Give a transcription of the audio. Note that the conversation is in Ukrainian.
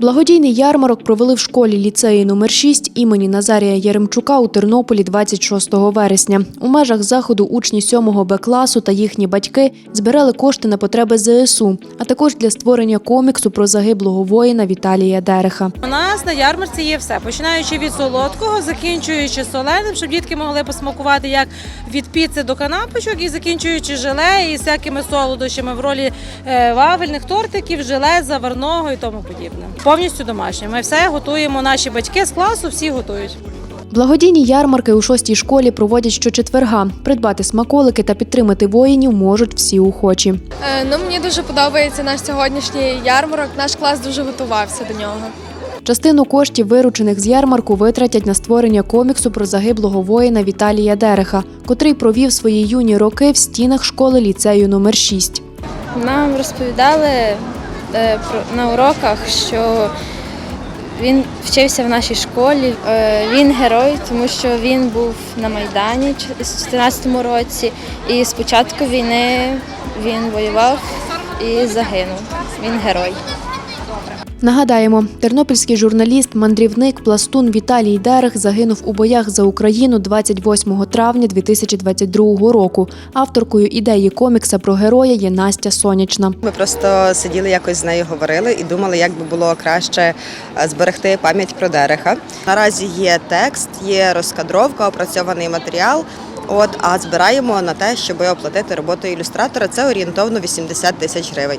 Благодійний ярмарок провели в школі ліцеї номер 6 імені Назарія Яремчука у Тернополі 26 вересня. У межах заходу учні 7 Б класу та їхні батьки збирали кошти на потреби ЗСУ, а також для створення коміксу про загиблого воїна Віталія Дереха. У нас на ярмарці є все, починаючи від солодкого, закінчуючи соленим, щоб дітки могли посмакувати як від піци до канапочок, і закінчуючи желе і всякими солодощами в ролі е, вафельних тортиків, желе, заварного і тому подібне. Повністю домашнє. Ми все готуємо. Наші батьки з класу всі готують. Благодійні ярмарки у шостій школі проводять щочетверга. Придбати смаколики та підтримати воїнів можуть всі охочі. Е, Ну, мені дуже подобається наш сьогоднішній ярмарок. Наш клас дуже готувався до нього. Частину коштів, виручених з ярмарку, витратять на створення коміксу про загиблого воїна Віталія Дереха, котрий провів свої юні роки в стінах школи ліцею номер 6. Нам розповідали на уроках, що він вчився в нашій школі. Е, він герой, тому що він був на Майдані з в 2014 році, і з початку війни він воював і загинув. Він герой. Нагадаємо, тернопільський журналіст, мандрівник, пластун Віталій Дерех загинув у боях за Україну 28 травня 2022 року. Авторкою ідеї комікса про героя є Настя Сонячна. Ми просто сиділи якось з нею говорили і думали, як би було краще е, зберегти пам'ять про дереха. Наразі є текст, є розкадровка, опрацьований матеріал. От а збираємо на те, щоб оплатити роботу ілюстратора. Це орієнтовно 80 тисяч гривень.